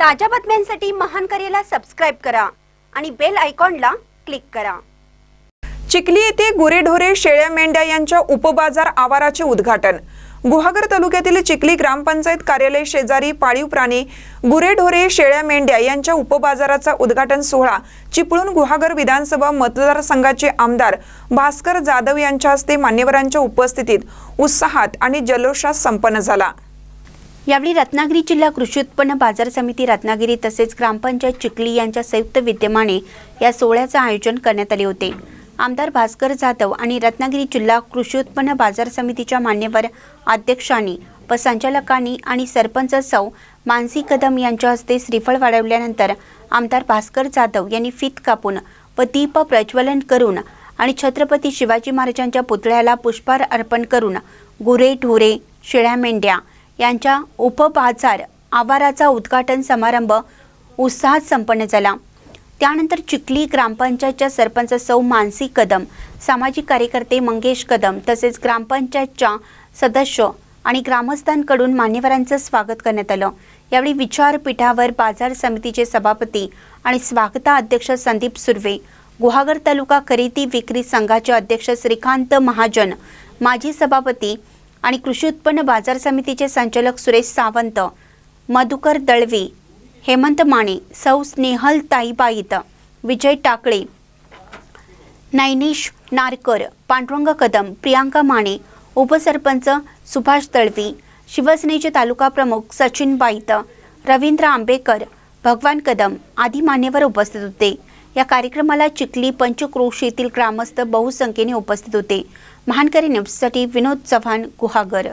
ताज्या बातम्यांसाठी महान करेला सबस्क्राईब करा आणि बेल आयकॉनला क्लिक करा. चिखली येथे गुरेढोरे शेळ्या मेंढ्या यांच्या उपबाजार आवाराचे उद्घाटन. गुहागर तालुक्यातील चिखली ग्रामपंचायत कार्यालय शेजारी पाळीव प्राणी गुरेढोरे शेळ्या मेंढ्या यांच्या उपबाजाराचा उद्घाटन सोहळा. चिपळूण गुहागर विधानसभा मतदारसंघाचे आमदार भास्कर जाधव यांच्या हस्ते मान्यवरांच्या उपस्थितीत उत्साहात आणि जल्लोषात संपन्न झाला. यावेळी रत्नागिरी जिल्हा कृषी उत्पन्न बाजार समिती रत्नागिरी तसेच ग्रामपंचायत चिखली यांच्या संयुक्त विद्यमाने या सोहळ्याचे आयोजन करण्यात आले होते. आमदार भास्कर जाधव आणि रत्नागिरी जिल्हा कृषी उत्पन्न बाजार समितीच्या मान्यवर अध्यक्षांनी व संचालकांनी आणि सरपंच सौ मानसी कदम यांच्या हस्ते श्रीफळ वाढवल्यानंतर आमदार भास्कर जाधव यांनी फीत कापून व दीप प्रज्वलन करून आणि छत्रपती शिवाजी महाराजांच्या पुतळ्याला पुष्पहार अर्पण करून गुरे ढोरे शेळ्या मेंढ्या यांच्या उपबाजार आवाराचा उद्घाटन समारंभ उत्साहात संपन्न झाला. त्यानंतर चिखली ग्रामपंचायतच्या सरपंच सौ मानसी कदम सामाजिक कार्यकर्ते मंगेश कदम तसेच ग्रामपंचायतच्या सदस्य आणि ग्रामस्थांकडून मान्यवरांचं स्वागत करण्यात आलं. यावेळी विचारपीठावर बाजार समितीचे सभापती आणि स्वागता अध्यक्ष संदीप सुर्वे गुहागर तालुका खरेदी विक्री संघाचे अध्यक्ष श्रीकांत महाजन माजी सभापती आणि कृषी उत्पन्न बाजार समितीचे संचालक सुरेश सावंत मधुकर दळवी हेमंत माने सौ स्नेहल ताईबाईत विजय टाकळे नैनिश नारकर पांडुरंग कदम प्रियांका माने उपसरपंच सुभाष दळवी शिवसेनेचे तालुका प्रमुख सचिन बाईत रवींद्र आंबेकर भगवान कदम आदी मान्यवर उपस्थित होते. या कार्यक्रमाला चिखली पंचक्रोशीतील ग्रामस्थ बहुसंख्येने उपस्थित होते. महानकरी न्यूजसाठी विनोद चव्हाण गुहागर.